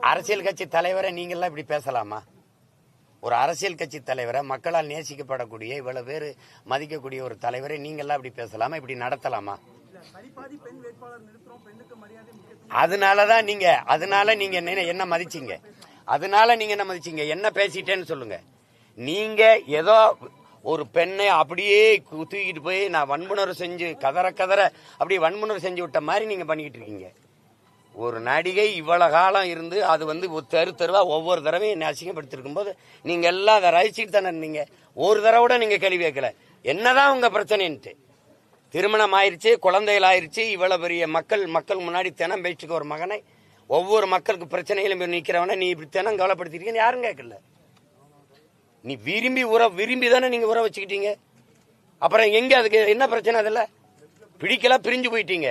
அரசியல் கட்சி தலைவரை நீங்கள்லாம் இப்படி பேசலாமா? ஒரு அரசியல் கட்சி தலைவரை மக்களால் நேசிக்கப்படக்கூடிய இவ்வளவு பேர் மதிக்கக்கூடிய ஒரு தலைவரை நீங்கள்லாம் இப்படி பேசலாமா? இப்படி நடத்தலாமா? அதனாலதான் நீங்க அதனால நீங்க என்ன என்ன மதிச்சீங்க? அதனால நீங்க என்ன மதிச்சீங்க? என்ன பேசிட்டேன்னு சொல்லுங்க. நீங்க ஏதோ ஒரு பெண்ணை அப்படியே தூக்கிட்டு போய் நான் வன்புணர்வு செஞ்சு கதற கதற அப்படியே வன்புணர்வு செஞ்சு விட்ட மாதிரி நீங்க பண்ணிக்கிட்டு இருக்கீங்க. ஒரு நடிகை இவ்வளவு காலம் இருந்து அது வந்து ஒரு தெரு தெருவா ஒவ்வொரு தடவையும் என்னை அசிங்கப்படுத்திருக்கும் போது நீங்க எல்லாம் அதை ரசிச்சுட்டு தானே இருந்தீங்க. ஒரு தடவை கூட நீங்க கேள்வி கேட்கல. என்னதான் உங்க பிரச்சனைன்ட்டு. திருமணம் ஆயிருச்சு குழந்தைகள் ஆயிருச்சு இவ்வளவு பெரிய மக்கள் மக்கள் முன்னாடி தினம் பேச்சுக்கு ஒரு மகனை ஒவ்வொரு மக்களுக்கு பிரச்சனையிலும் நிற்கிறவன நிக்கிறவன நீ இப்படி தினம் கவலைப்படுத்திருக்கீங்கன்னு யாரும் கேட்கல. நீ விரும்பி உற விரும்பி தானே நீங்க உற வச்சுக்கிட்டீங்க. அப்புறம் எங்க அதுக்கு என்ன பிரச்சனை அதில்? பிடிக்கல பிரிஞ்சு போயிட்டீங்க.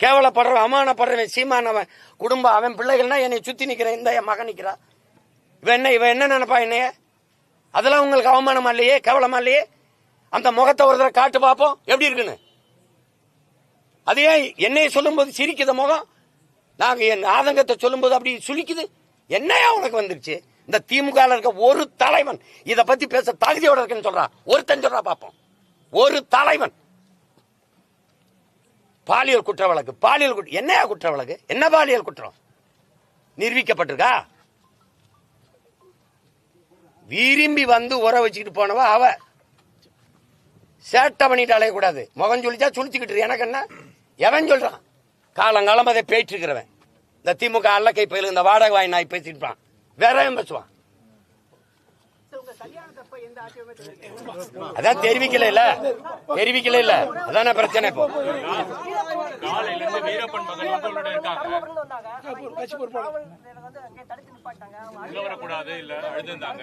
கேவலப்படுறவன் அவமானப்படுறவன் சீமானவன் குடும்பம் அவன் பிள்ளைகள்னா என்னை சுத்தி நிக்கிறேன் இந்த என் மகன் நிக்கிறா இவன் என்ன இவன் என்ன நினைப்பா என்னைய? அதெல்லாம் உங்களுக்கு அவமானமா இல்லையே? கேவலமா இல்லையே? அந்த முகத்தை ஒரு தடவை காட்டு பார்ப்போம். எப்படி இருக்குன்னு? அது ஏன் என்னைய சொல்லும்போது சிரிக்குது முகம்? நாங்க என் ஆதங்கத்தை சொல்லும்போது அப்படி சுழிக்குது என்னையா உனக்கு வந்துருச்சு? இந்த திமுக இருக்க ஒரு தலைவன் இதை பத்தி பேச தகுதியோட இருக்குன்னு சொல்றான். ஒருத்தன் சொல்றா பார்ப்போம். ஒரு தலைவன். பாலியல் குற்ற வழக்கு பாலியல் குற்ற என்னையா குற்ற வழக்கு என்ன பாலியல் குற்றம்? நிரூபிக்கப்பட்டிருக்கா? விரும்பி வந்து உற வச்சுக்கிட்டு போனவ அவ. சேட்டை பண்ணிட்டு அலையக்கூடாது முகம் சொல்லிச்சா சுழிச்சுக்கிட்டு எனக்கு என்ன? எவன் சொல்றான்? காலங்காலம் அதை பேச்சு இருக்கிறவன் இந்த திமுக அல்லக்கை பயில இந்த வாடகை வாய் நாய் பேசிட்டு வேற பேசுவான். அதான் தெரிவிக்கல இல்ல. தெரிவிக்கல இல்ல. அதான பிரச்சனை இப்போ. காலையில இருந்து வீரப்பன் மகன் வந்து இருக்காங்க உள்ள வரக்கூடாது இல்ல அழுதுந்தாங்க.